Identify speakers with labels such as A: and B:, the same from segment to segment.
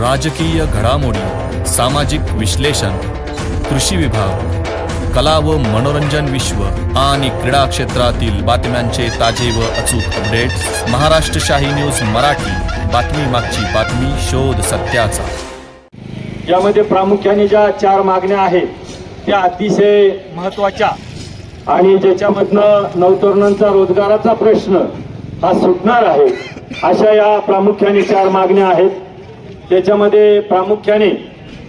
A: राजकीय घडामोडी सामाजिक विश्लेषण कृषी विभाग कला व मनोरंजन विश्व आणि क्रीडा क्षेत्रातील बातम्यांचे ताजे व अचूक अपडेट्स महाराष्ट्र शाही न्यूज मराठी बातमी मागची बातमी शोध सत्याचा.
B: यामध्ये प्रामुख्याने ज्या चार मागण्या आहेत त्या अतिशय महत्त्वाच्या आणि ज्याच्यामधनं नवतरुणांचा रोजगाराचा प्रश्न हा सुटणार आहे अशा या प्रामुख्याने चार मागण्या आहेत. त्याच्यामध्ये प्रामुख्याने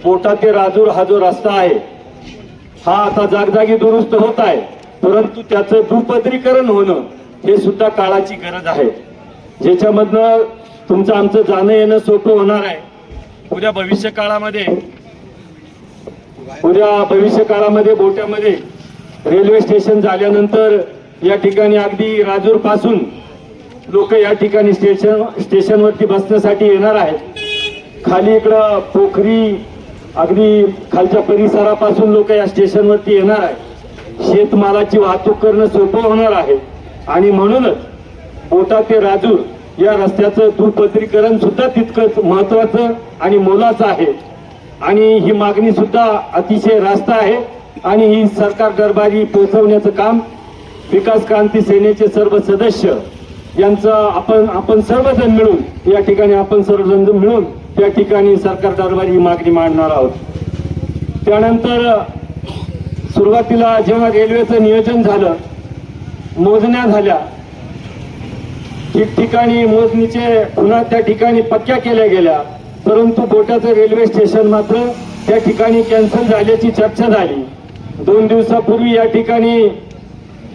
B: पोटा ते राजूर हा जो रस्ता आहे. हा आता जागजागी दुरुस्त होत आहे. परंतु त्याचं दुपदरीकरण होणं हे सुद्धा काळाची गरज आहे. ज्याच्यामधनं तुमचं आमचं जाणं येणं सोपं होणार आहे. उद्या भविष्य काळामध्ये उद्या भविष्य काळामध्ये बोट्यामध्ये रेल्वे स्टेशन झाल्यानंतर या ठिकाणी अगदी राजूरपासून लोक या ठिकाणी स्टेशन स्टेशनवरती बसण्यासाठी येणार आहेत. खाली इकडं पोखरी अगदी खालच्या परिसरापासून लोक या स्टेशनवरती येणार आहे शेतमालाची वाहतूक करणं सोपं होणार आहे. आणि म्हणूनच बोटा ते राजूर या रस्त्याचं दुपत्रीकरण सुद्धा तितकंच महत्वाचं आणि मोलाचं आहे. आणि ही मागणी सुद्धा अतिशय रास्त आहे. आणि ही सरकार दरबारी पोहोचवण्याचं काम विकास क्रांती सेनेचे सर्व सदस्य यांचं आपण आपण सर्वजण मिळून या ठिकाणी आपण सर्वजण मिळून त्या ठिकाणी सरकार दरबारी मागणी मांडणार आहोत. त्यानंतर सुरुवातीला जेव्हा रेल्वेचं नियोजन झालं मोजण्या झाल्या ठिकठिकाणी मोजणीचे पुन्हा त्या ठिकाणी पक्क्या केल्या गेल्या परंतु बोटाचं रेल्वे स्टेशन मात्र त्या ठिकाणी कॅन्सल झाल्याची चर्चा झाली. दोन दिवसापूर्वी या ठिकाणी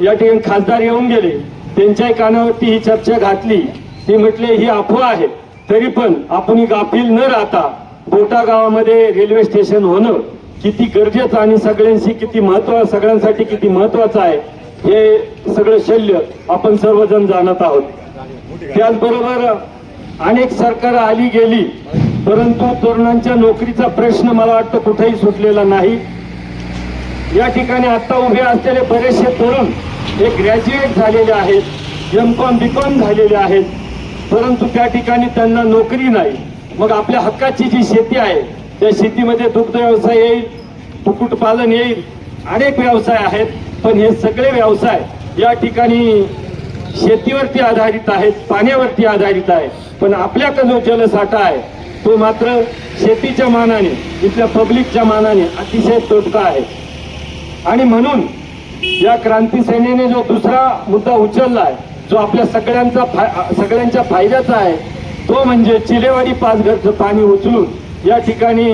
B: या ठिकाणी खासदार येऊन गेले. त्यांच्याही कानावरती ही चर्चा घातली. ती म्हटले ही अफवा आहे. तरी पण आपण गाफील न राहता बोटा गावामध्ये रेल्वे स्टेशन होणं किती गरजेचं आणि सगळ्यांशी किती महत्त्व सगळ्यांसाठी किती महत्वाचं आहे हे सगळं शल्य आपण सर्वजण जाणत आहोत. त्याचबरोबर अनेक सरकार आली गेली परंतु तरुणांच्या नोकरीचा प्रश्न मला वाटतं कुठेही सुटलेला नाही. या ठिकाणी आता उभे असलेले बरेचसे तरुण हे ग्रॅज्युएट झालेले आहेत एम कॉम बी कॉम झालेले आहेत. परंतु त्या ठिकाणी त्यांना नोकरी नाही. मग आपल्या हक्काची जी शेती आहे त्या शेतीमध्ये दुग्ध व्यवसाय येईल कुक्कुटपालन येईल अनेक व्यवसाय आहेत पण हे सगळे व्यवसाय या ठिकाणी शेतीवरती आधारित आहेत पाण्यावरती आधारित आहे पण आपल्याकडे जो जलसाठा आहे तो मात्र शेतीच्या मानाने इथल्या पब्लिकच्या मानाने अतिशय तोटका आहे. आणि म्हणून या क्रांती सेनेने जो दुसरा मुद्दा उचलला आहे जो आपल्या सगळ्यांचा सगळ्यांच्या फायद्याचा आहे तो म्हणजे चिलेवाडी पाचघरचं पाणी उचलून या ठिकाणी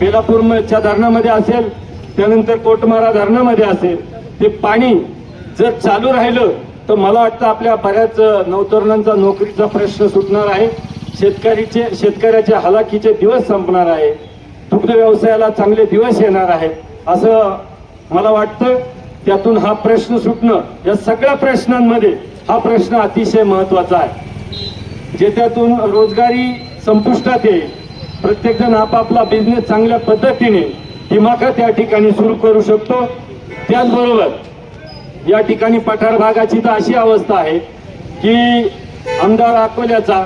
B: बेलापूरच्या धरणामध्ये असेल त्यानंतर कोटमारा धरणामध्ये असेल ते पाणी जर चालू राहिलं तर मला वाटतं आपल्या बऱ्याच नवतरुणांचा नोकरीचा प्रश्न सुटणार आहे. शेतकरीचे शेतकऱ्याच्या हलाखीचे दिवस संपणार आहे. दुग्ध व्यवसायाला चांगले दिवस येणार आहेत असं मला वाटतं. त्यातून हा प्रश्न सुटणं या सगळ्या प्रश्नांमध्ये हा प्रश्न अतिशय महत्त्वाचा आहे. जे त्यातून रोजगारी संपुष्टात येईल प्रत्येकजण आपापला बिझनेस चांगल्या पद्धतीने दिमाखात या ठिकाणी सुरू करू शकतो. त्याचबरोबर या ठिकाणी पठार भागाची तर अशी अवस्था आहे की आमदार अकोल्याचा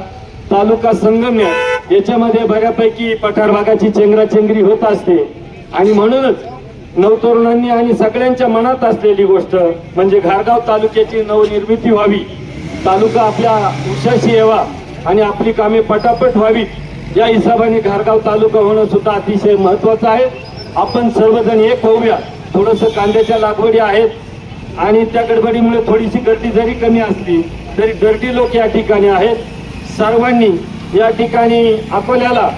B: तालुका संगमनेर याच्यामध्ये बऱ्यापैकी पठार भागाची चेंगराचेंगरी होत असते. आणि म्हणूनच नवतरुणांनी आणि सगळ्यांच्या मनात असलेली गोष्ट म्हणजे घारगाव तालुक्याची नवनिर्मिती व्हावी. तालुका आपल्या उशाशी यावा आणि आपली कामे पटापट व्हावीत. या हिशोबाने घारगाव तालुका होणं सुद्धा अतिशय महत्वाचं आहे. आपण सर्वजण एक होऊया. थोडस कांद्याच्या लागवडी आहेत आणि त्या गडबडीमुळे थोडीशी गर्दी जरी कमी असली तरी गर्दी लोक या ठिकाणी आहेत. सर्वांनी या ठिकाणी अकोल्याला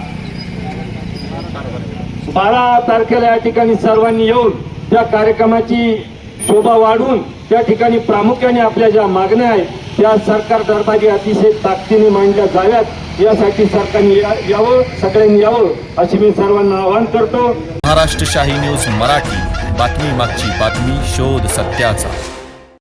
B: बारा तारखेला या ठिकाणी सर्वांनी येऊन त्या कार्यक्रमाची शोभा वाढवून त्या ठिकाणी प्रामुख्याने आपल्या ज्या मागण्या आहेत त्या सरकार दरबारी अतिशय ताकदीने मांडल्या जाव्यात. यासाठी सरकारने या- यावं सगळ्यांनी यावं अशी मी सर्वांना आवाहन करतो.
A: महाराष्ट्र शाही न्यूज मराठी. बातमी मागची बातमी शोध सत्याचा.